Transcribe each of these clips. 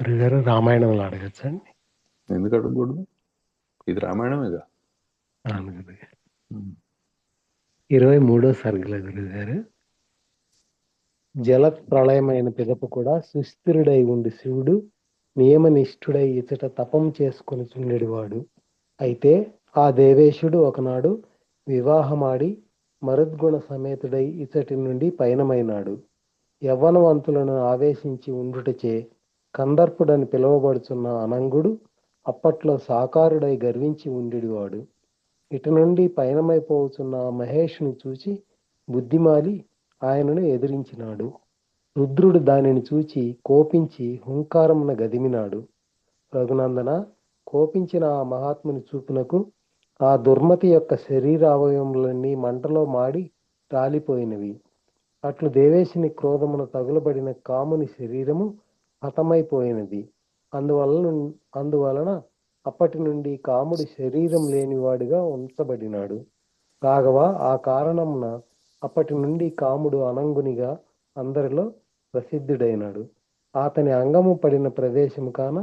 గురుగారు రామాయణంలో అడగచ్చండి ఎందుకు అడగకూడదు? ఇది రామాయణమేగా? అవును గురుగారు ఇరవై మూడో సరుకుల గురుగారు జల ప్రళయమైన పిదప కూడా సుస్థిరుడై ఉండి శివుడు నియమనిష్ఠుడై ఇచట తపం చేసుకొని చుండెడివాడు అయితే ఆ దేవేశుడు ఒకనాడు వివాహమాడి మరుద్గుణ సమేతుడై ఇచటి నుండి పయనమైనాడు. యవ్వనవంతులను ఆవేశించి ఉండుటచే కందర్పుడని పిలువబడుచున్న అనంగుడు అప్పట్లో సాకారుడై గర్వించి ఉండేవాడు ఇటు నుండి పయనమైపోవచ్చున్న మహేష్ను చూచి బుద్ధిమాలి ఆయనను ఎదిరించినాడు. రుద్రుడు దానిని చూచి కోపించి హుంకారమున గదిమినాడు. రఘునందన కోపించిన ఆ మహాత్ముని చూపునకు ఆ దుర్మతి యొక్క శరీరావయములన్నీ మంటలో మాడి రాలిపోయినవి. అట్లు దేవేశుని క్రోధమున తగులబడిన కాముని శరీరము హతమైపోయినది. అందువలన అందువలన అప్పటి నుండి కాముడి శరీరం లేనివాడిగా ఉంచబడినాడు. కాగవా ఆ కారణమున అప్పటి నుండి కాముడు అనంగునిగా అందరిలో ప్రసిద్ధుడైనాడు. అతని అంగము పడిన ప్రదేశము కాన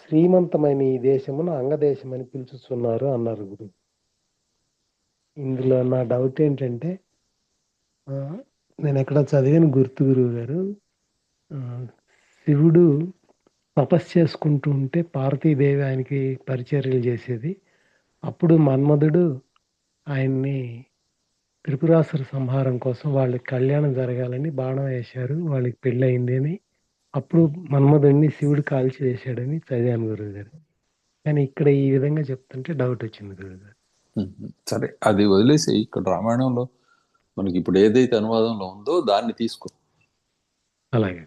శ్రీమంతమైన ఈ దేశమును అంగదేశమని పిలుచుతున్నారు అన్నారు గురు. ఇందులో నా డౌట్ ఏంటంటే నేను ఎక్కడ చదివాను గుర్తు గురువు గారు. శివుడు తపస్సు చేసుకుంటూ ఉంటే పార్వతీదేవి ఆయనకి పరిచర్యలు చేసేది. అప్పుడు మన్మధుడు ఆయన్ని త్రిపురాసుర సంహారం కోసం వాళ్ళకి కళ్యాణం జరగాలని బాణం వేశారు. వాళ్ళకి పెళ్ళి అయింది అని అప్పుడు మన్మధుడిని శివుడు కాల్చి వేశాడని చదివాను గురువు గారు కానీ ఇక్కడ ఈ విధంగా చెప్తుంటే డౌట్ వచ్చింది గురువు గారు ఉమ్. సరే అది వదిలేసి ఇక్కడ రామాయణంలో మనకి ఇప్పుడు ఏదైతే అనువాదంలో ఉందో దాన్ని తీసుకో. అలాగే.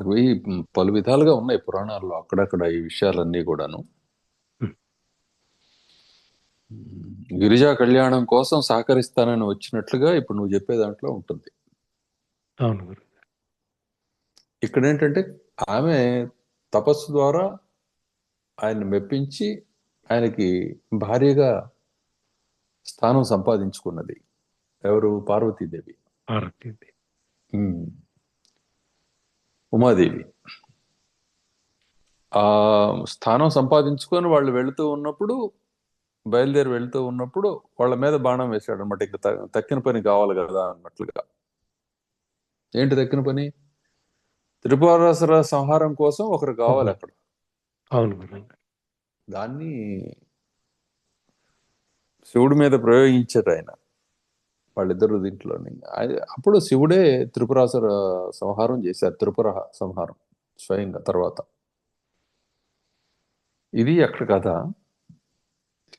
అవి పలు విధాలుగా ఉన్నాయి పురాణాల్లో అక్కడక్కడ ఈ విషయాలన్నీ కూడాను. గిరిజా కళ్యాణం కోసం సహకరిస్తానని వచ్చినట్లుగా ఇప్పుడు నువ్వు చెప్పే దాంట్లో ఉంటుంది. అవును ఇక్కడ ఏంటంటే ఆమె తపస్సు ద్వారా ఆయన్ని మెప్పించి ఆయనకి భార్యగా స్థానం సంపాదించుకున్నది. ఎవరు? పార్వతీదేవి. పార్వతీదేవి. ఉమాదేవి. ఆ స్థానం సంపాదించుకొని వాళ్ళు వెళుతూ ఉన్నప్పుడు బయలుదేరి వెళ్తూ ఉన్నప్పుడు వాళ్ళ మీద బాణం వేశాడు అనమాట ఇంకా తక్కిన పని కావాలి కదా అన్నట్లుగా. ఏంటి తక్కిన పని? త్రిపురాసుర సంహారం కోసం ఒకరు కావాలి అక్కడ. అవును దాన్ని శివుడి మీద ప్రయోగించారు ఆయన. వాళ్ళిద్దరు దీంట్లోని. ఆయన- అప్పుడు శివుడే త్రిపురాసుర సంహారం చేశారు త్రిపుర సంహారం స్వయంగా తర్వాత. ఇది అక్కడ కథ.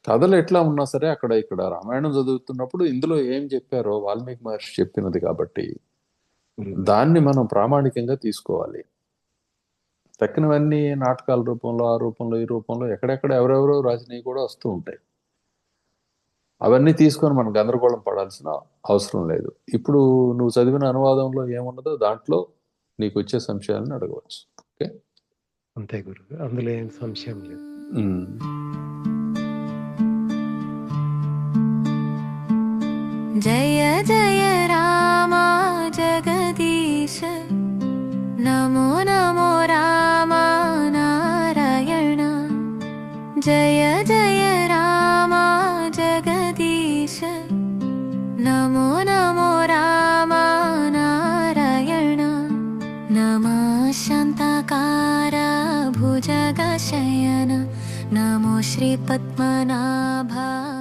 కథలు ఎట్లా ఉన్నా సరే అక్కడ ఇక్కడ రామాయణం చదువుతున్నప్పుడు ఇందులో ఏం చెప్పారో వాల్మీకి మహర్షి చెప్పినది కాబట్టి. దాన్ని మనం ప్రామాణికంగా తీసుకోవాలి. తక్కినవన్నీ నాటకాల రూపంలో ఆ రూపంలో ఈ రూపంలో ఎక్కడెక్కడ ఎవరెవరో రాసినవి కూడా వస్తూ ఉంటాయి. అవన్నీ తీసుకొని మనం గందరగోళం పడాల్సిన అవసరం లేదు. ఇప్పుడు నువ్వు చదివిన అనువాదంలో ఏమున్నదో దాంట్లో నీకు వచ్చే సంశయాలను అడగవచ్చు. ఓకే? అంతే గురు. అందులో ఏం సంశయం లేదు. జయ జయ రామ జగదీశ. నమో నమో రామ నారాయణ. జయ జయ नमो नमो रामा नारायण नमः शान्ताकार भुजगशयन। नमो श्रीपद्मनाभाय